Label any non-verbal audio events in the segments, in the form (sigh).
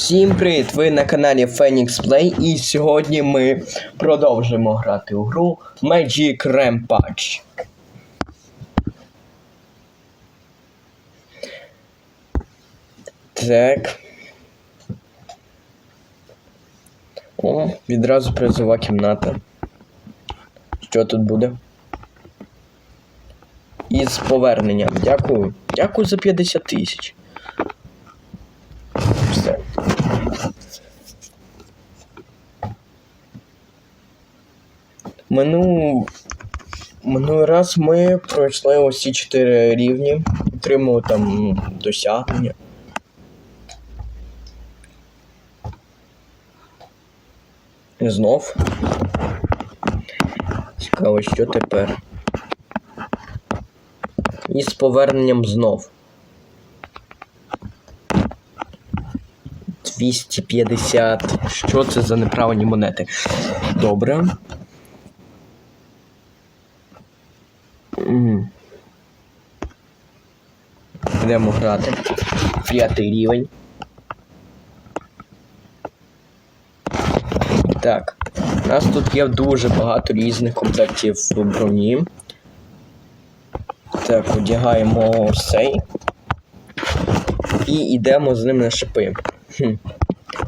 Всім привіт! Ви на каналі Phoenix Play і сьогодні ми продовжимо грати у гру Magic Rampage. Так. О, відразу призова кімната. Що тут буде? Із поверненням. Дякую. Дякую за 50 тисяч. Мину... Минулий раз ми пройшли усі чотири рівні, отримали там досягнення. Знов. Цікаво, що тепер. І з поверненням знов. 250. Що це за неправильні монети? Добре. Йдемо грати. П'ятий рівень. Так. У нас тут є дуже багато різних комплектів броні. Так, одягаємо цей. І йдемо з ним на шипи. Хм.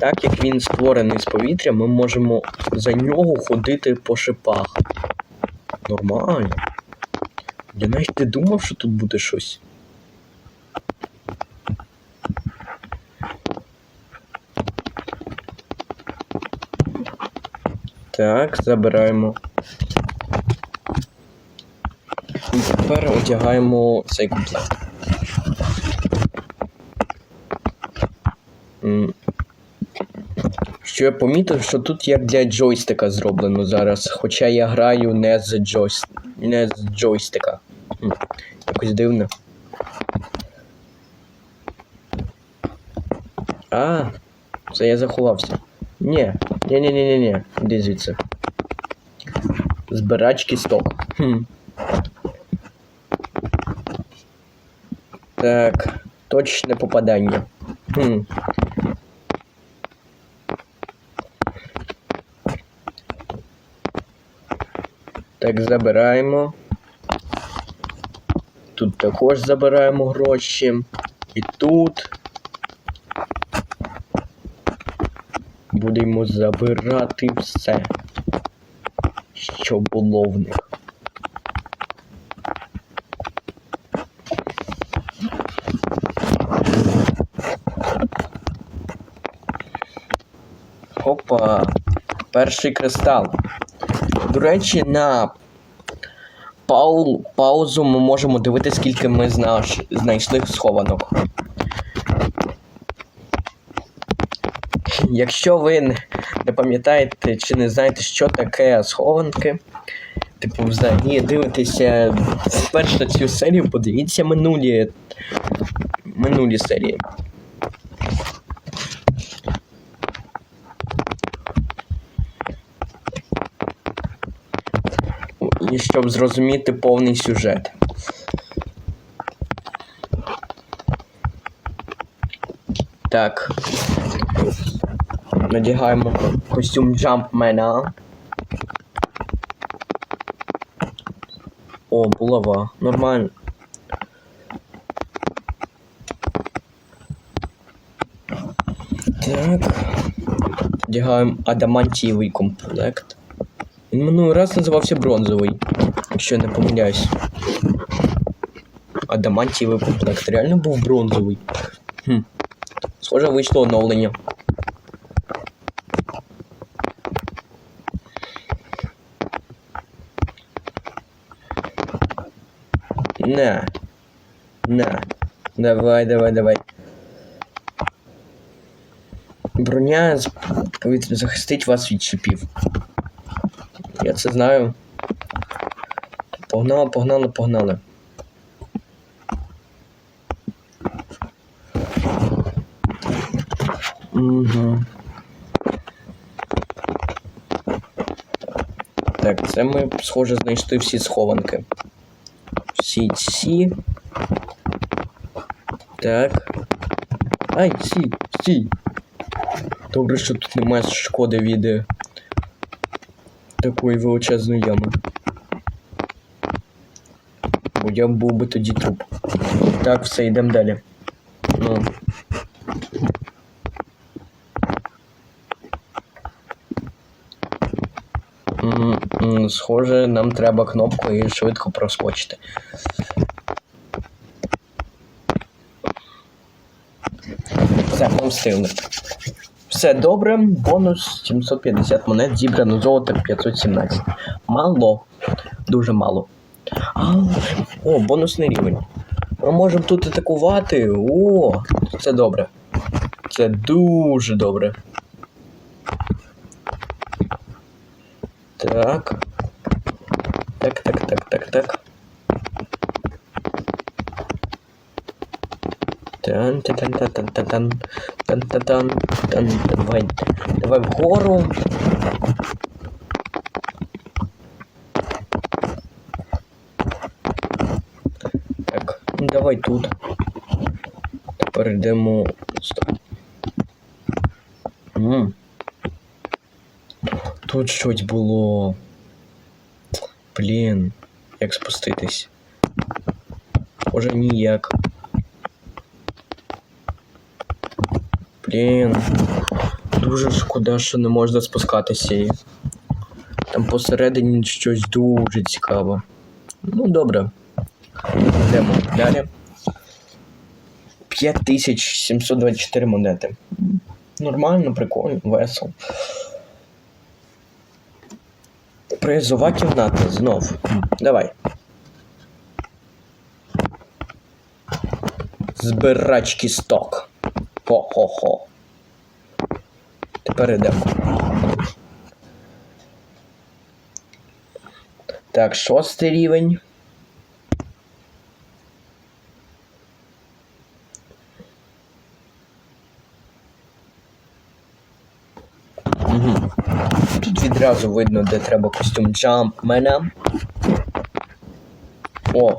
Так як він створений з повітря, ми можемо за нього ходити по шипах. Нормально. Я навіть не думав, що тут буде щось. Так, забираємо. І тепер одягаємо цей комплект. Що я помітив, що тут як для джойстика зроблено зараз, хоча я граю не з джойс... не з джойстика. Якось дивно. А, це я заховався. Ні, ні, ні, ні, ні, ні. Іди звідси. Збирач кісток. Хм. Так, точне попадання. Хм. Так, забираємо. Тут також забираємо гроші. І тут. Будемо забирати все, що було в них. Опа, перший кристал. До речі, на пау... паузу ми можемо дивитися, скільки ми знаш... знайшли схованок. Якщо ви не- пам'ятаєте чи не знаєте, що таке схованки, типу, взагалі дивитеся вперше цю серію, подивіться минулі, минулі серії. І щоб зрозуміти повний сюжет. Так. Надягаємо костюм Джампмена. О, булава. Нормально. Так. Одягаємо адамантієвий комплект. Він минулий раз називався бронзовий, якщо я не помиляюсь. Адамантієвий комплект реально був бронзовий. Хм. Схоже, вийшло оновлення. На. На. Давай, давай, давай. Броня захистить вас від шипів. Я це знаю. Погнали, погнали, погнали. Угу. Так, це ми, схоже, знайшли всі схованки. Ці. Так. Ай, сі, сі. Добре, що тут немає шкоди від е, такої величезної ями. Бо я був би тоді труп. Так, все, йдемо далі. Ну. М, м, Схоже, нам треба кнопку і швидко проскочити. Все, ми встигли. Все добре, бонус 750 монет, зібрано золото 517. Мало. Дуже мало. А, о, бонусний рівень. Ми можемо тут атакувати. О, це добре. Це дуже добре. Так, тан тан давай давай вгору. Так, ну давай тут. Тепер йдемо. М. Тут щось було. Блін, як спуститись? Може ніяк. Блін. Дуже шкода, що не можна спускатися. і Там посередині щось дуже цікаве. Ну, добре. Йдемо далі. 5724 монети. Нормально, прикольно, весело. Призова кімната знов. Давай. Збирач кісток. Хо-хо-хо. Тепер йдемо. Так, шостий рівень. Тут відразу видно, де треба костюм джампмена. О.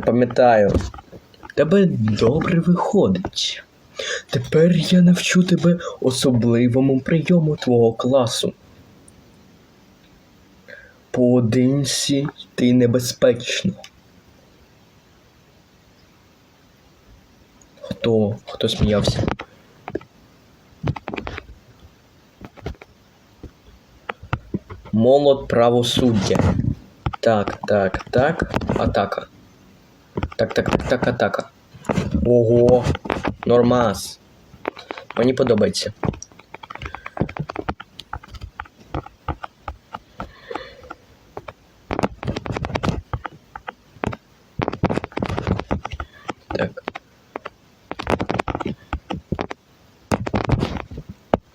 пам'ятаю. Тебе добре виходить. Тепер я навчу тебе особливому прийому твого класу. Поодинці ти небезпечно. Хто? Хто сміявся? Молот правосуддя. Так, так, так. Атака. Так, так, так, так, атака. Ого! Нормас. Мені подобається. Так.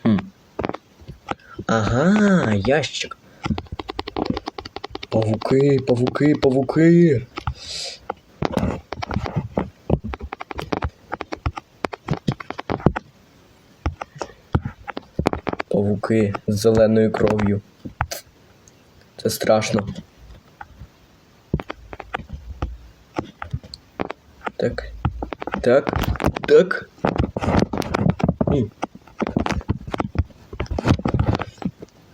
Хм. Ага, ящик. Павуки, павуки, павуки. Павуки з зеленою кров'ю. Це страшно. Так. Так. Так. М.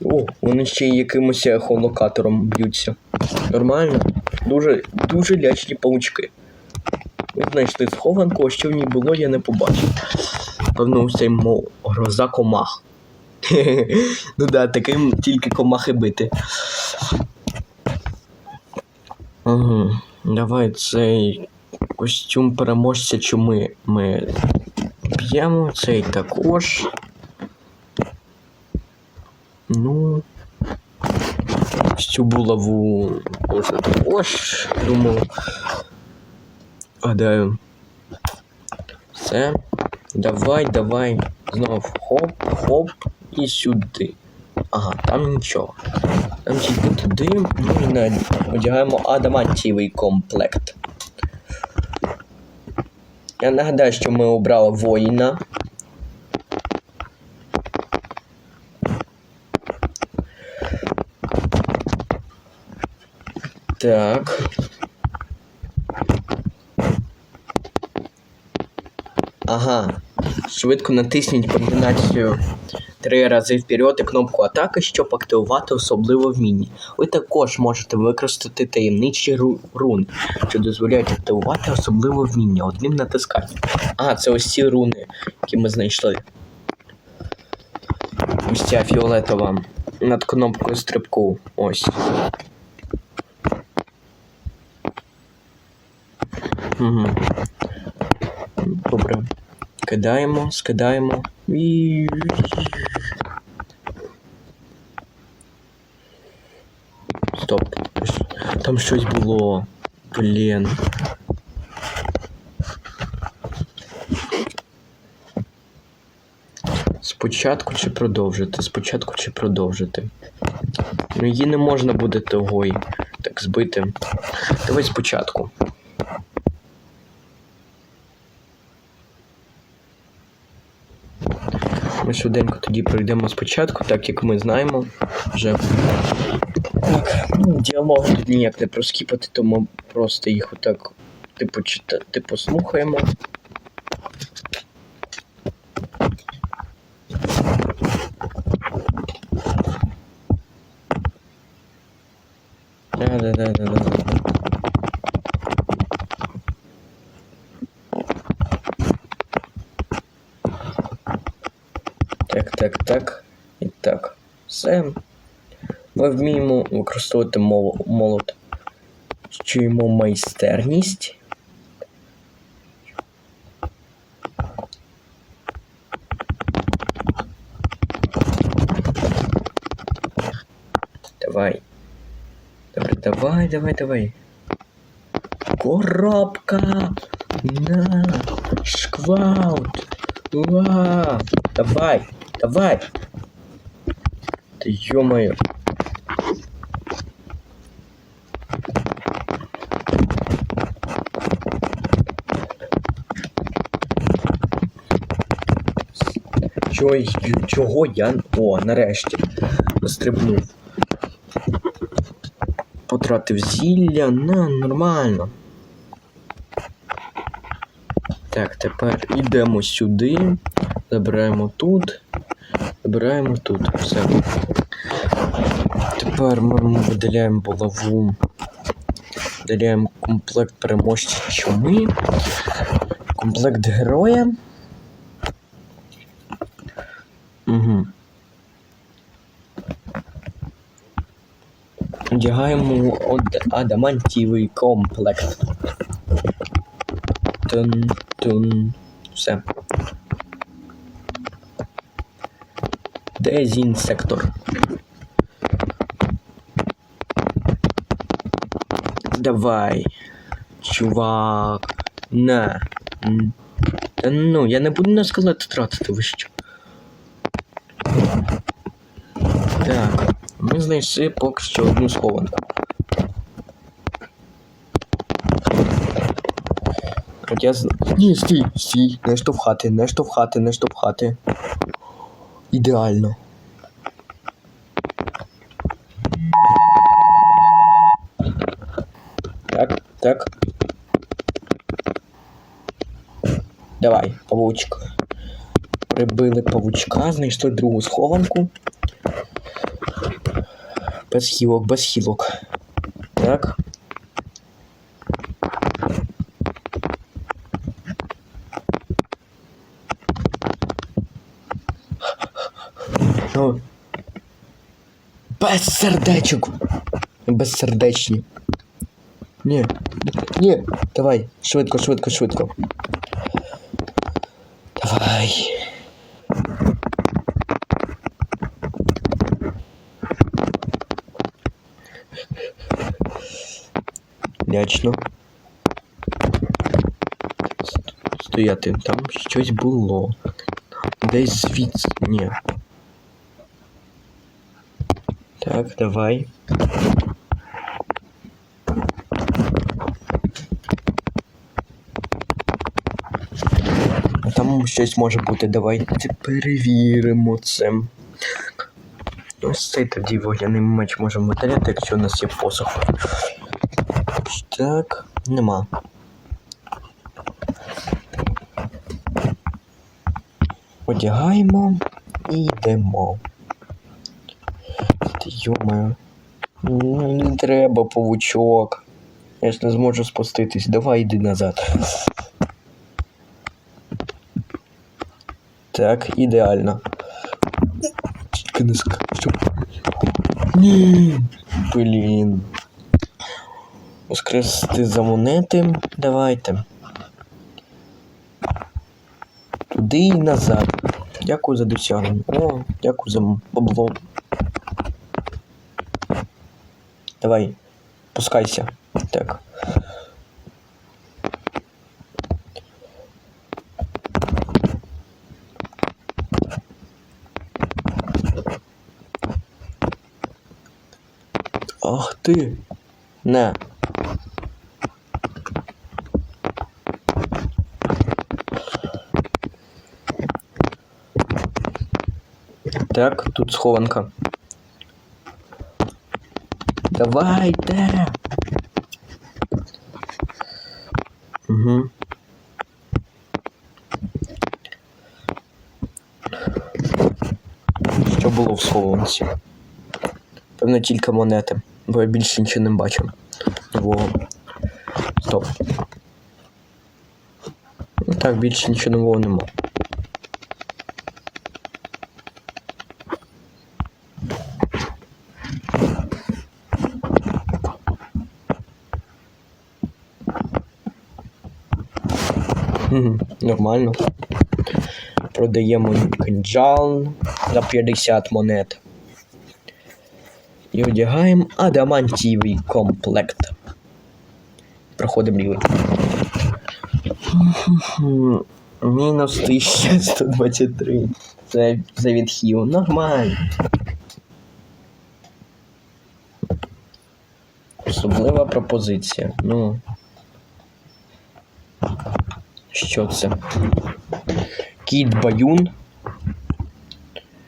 О, вони ще й якимось ехолокатором б'ються. Нормально. Дуже, дуже лячні паучки. Ми знайшли схованку, а що в ній було, я не побачив. Певно, цей мов гроза комах. (laughs) ну да, таким тільки комахи бити. Угу. Давай цей костюм переможця чуми ми б'ємо, цей також. Ну. Цю булаву може також, думаю. Гадаю. Все. Давай, давай. Знов хоп, хоп і сюди. Ага, там нічого. Там тільки туди, ну і на... одягаємо адамантієвий комплект. Я нагадаю, що ми обрали воїна. Так. Ага. Швидко натисніть комбінацію три рази вперед і кнопку атаки, щоб активувати особливе вміння. Ви також можете використати таємничі ру- руни, що дозволяють активувати особливе вміння одним натисканням. А, це ось ці руни, які ми знайшли. Ось ця фіолетова над кнопкою стрибку. Ось. Угу. Добре. Кидаємо, скидаємо і. Стоп. Там щось було. Блін. Спочатку чи продовжити? Спочатку чи продовжити? Ну її не можна буде того й так збити. Давай спочатку. Ми швиденько тоді пройдемо спочатку, так як ми знаємо вже. Так, ну, тут ніяк не проскіпати, тому просто їх отак типу, читати, типу слухаємо. Да, да, да, да, да. Так, так, так. І так. Все. Ми вміємо використовувати мол- молот. Чуємо майстерність. Давай. Добре, давай, давай, давай. Коробка! На! Шквалт! Уа! Давай! Давай! Ты ё-моё! Чого, чого я. О, нарешті. Настрибнув. Потратив зілля, на, нормально. Так, тепер йдемо сюди. Забираємо тут. Забираємо тут. Все. Тепер ми видаляємо булаву. Видаляємо комплект переможця чуми. Комплект героя. Угу. Од- адамантівий комплект. Тун, тун. Все. Дезінсектор. Давай. Чувак. На. Та ну, я не буду на скелет тратити, ви? Так, ми знайшли поки що одну схованку. От я. Ні, стій, стій, не штовхати, не штовхати, не штовхати. Ідеально. Так, так. Давай, павучка. Прибили павучка, знайшли другу схованку. Без хілок, без хілок. Так. Ну. Без сердечок. Безсердечні. Ні. Ні. Давай. Швидко, швидко, швидко. Давай. Лячно. Стояти, там щось було. Десь звідси. Ні. Так, давай. А Там щось може бути. Давайте перевіримо це. Ось цей тоді вогняний меч можемо видаляти, якщо у нас є посох. Так, нема. Одягаємо і йдемо. Ти. Ну, не треба, павучок. Я ж не зможу спуститись. Давай йди назад. Так, ідеально. Тільки не скажу. Ні. Блін. Воскресити за монети. Давайте. Туди і назад. Дякую за досягнення. О, дякую за бабло. Давай, пускайся. Так. Ах ти. Не. Так, тут схованка. Давайте. Угу. Що було в схованці? Певно, тільки монети, бо я більше нічого не бачив. Нового. Стоп. Ну Так, більше нічого нового нема. Нормально. Продаємо кинджал за 50 монет. І одягаємо адамантієвий комплект. Проходимо рівень. Мінус 1123. Це за відхил. Нормально. Особлива пропозиція. Ну. Що це? Кіт Баюн.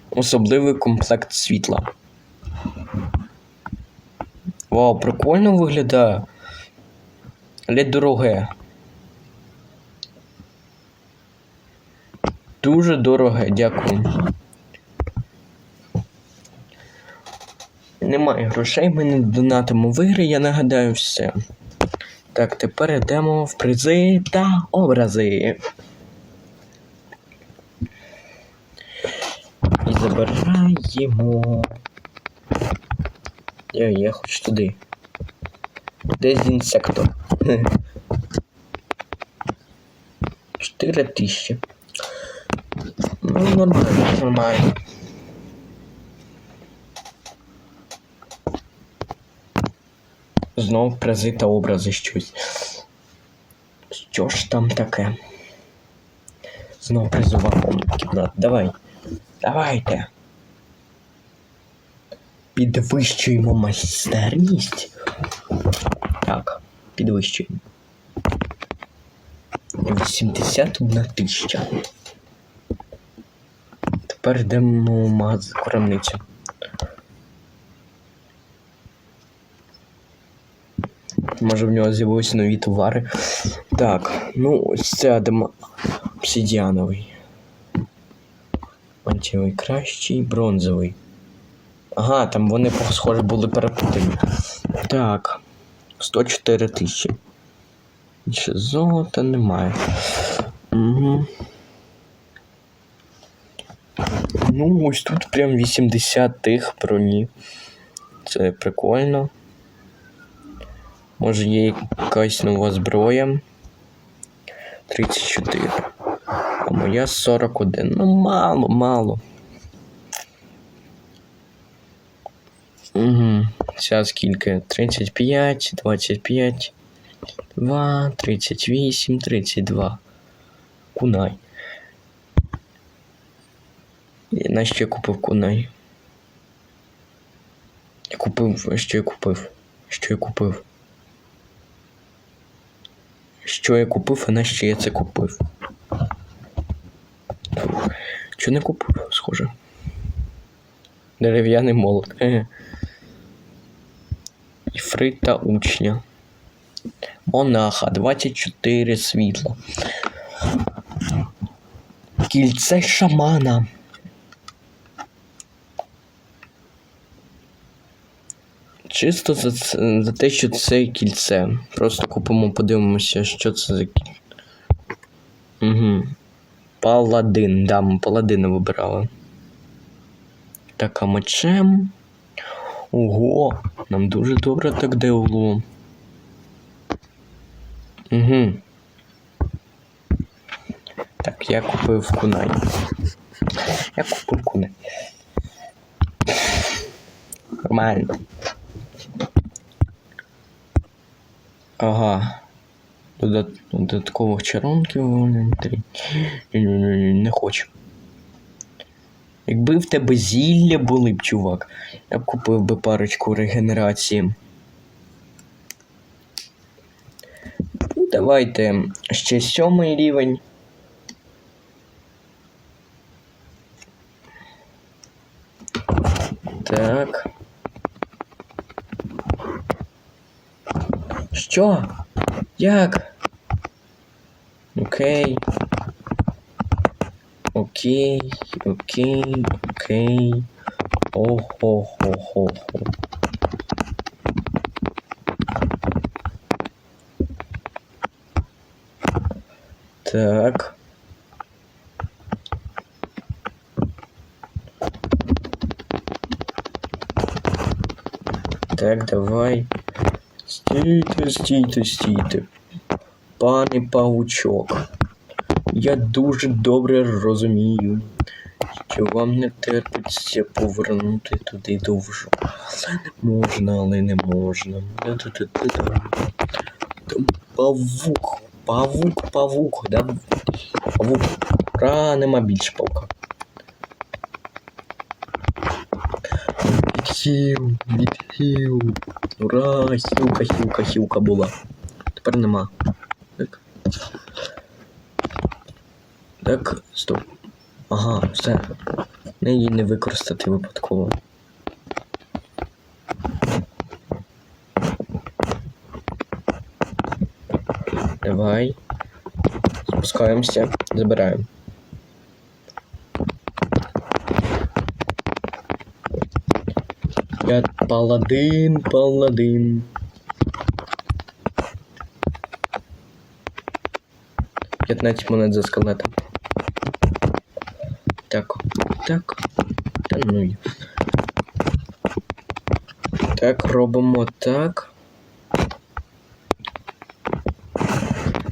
Особливий комплект світла. Вау, прикольно виглядає. Але дороге. Дуже дороге, дякую. Немає грошей, ми не донатимо в ігри, я нагадаю все. Так, тепер йдемо в призи та образи. І забираємо. Я, я хочу туди. Дезінсектор. (laughs) 4 тисячі. Ну, нормально, нормально. Знов призи та образи щось. Що ж там таке? Знов призова комната. Давай. Давайте. Підвищуємо майстерність. Так, підвищуємо. 81 тисяча. Тепер йдемо в магазин крамницю. Може в нього з'явилися нові товари. Так, ну ось це Адама обсидіановий. Мантіовий кращий, бронзовий. Ага, там вони, схоже, були перепутані. Так. 104 тисячі. Золота немає. Угу. Ну, ось тут прям 80 тих броні. Це прикольно. Може є якась нова зброя. 34. А моя 41. Ну мало, мало. Угу. Ця скільки? 35, 25, 2, 38, 32. Кунай. Я я купив кунай? Я купив, що я купив? Що я купив? Що я купив, а на що я це купив? Що не купив, схоже? Дерев'яний молот. Іфрита учня. Монаха 24 світла. Кільце шамана. Чисто за, за те, що це кільце. Просто купимо, подивимося, що це за кільце. Угу. Паладин, да, ми паладина вибирали. Так, а мечем. Ого, нам дуже добре так дало. Угу. Так, я купив кунай. Я купив кунай. Нормально. Ага. Додат... Додаткових чаронків в Не хочу. Якби в тебе зілля були б, чувак, я б купив би парочку регенерації. Ну, Давайте ще сьомий рівень. Так. Що? Як? Окей. Окей, окей, окей. Ого-го-го-го. Так. Так, давай. Стійте, стійте, стійте. Пане паучок. Я дуже добре розумію, що вам не терпиться повернути туди довжу. Але не можна, але не можна. Павук, павук, павук, да? Павук. Ура, нема більше паука. Відхил, відхил. Ура, хілка, хілка, хілка була. Тепер нема. Так. Так, стоп. Ага, все. Не її не використати випадково. Давай. Спускаємося, забираємо. Я паладин, паладин. П'ятнадцять монет за скелетом. Так. Та ну. Так, робимо так.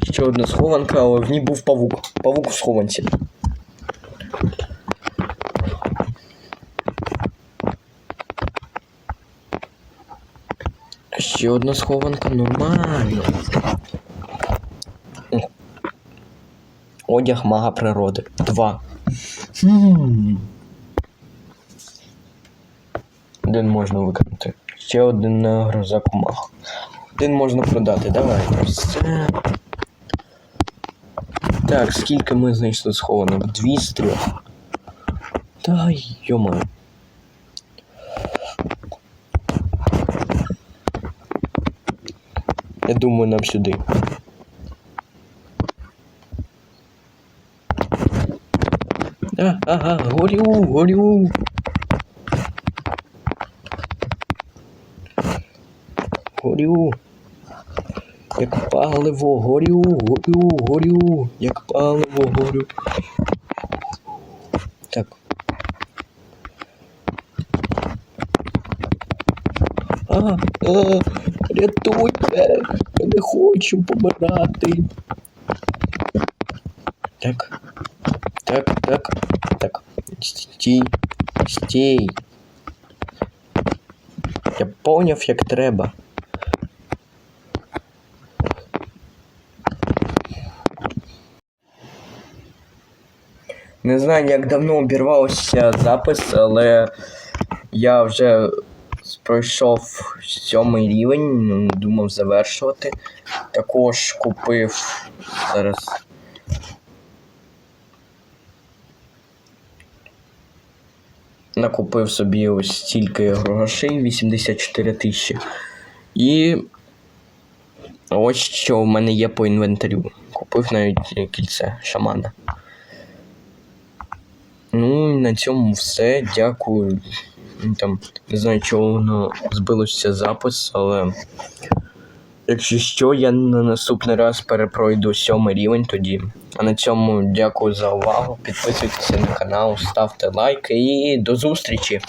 Ще одна схованка, але в ній був павук. Павук у схованці. Ще одна схованка, нормально. Одяг мага природи. Два. Хм. Один можна виконати. Ще один на грозаку мах. Один можна продати. Давай. Все. Так, скільки ми знайшли схованок? Дві з трьох. Та йома. Я думаю, нам сюди. А, ага, горю, горю. Горю. Як паливо, горю, горю, горю, як паливо, горю. Так. А, а, рятуйте, я не хочу помирати. Так, так, так. Стій. Стій. Я поняв, як треба. Не знаю, як давно обірвався запис, але я вже пройшов сьомий рівень, ну, думав завершувати. Також купив зараз. Накупив собі ось стільки грошей, 84 тисячі. І ось що в мене є по інвентарю. Купив навіть кільце шамана. Ну і на цьому все. Дякую. Там не знаю, чого воно збилося запис, але якщо що, я на наступний раз перепройду сьомий рівень тоді. А на цьому дякую за увагу. Підписуйтесь на канал, ставте лайки і до зустрічі!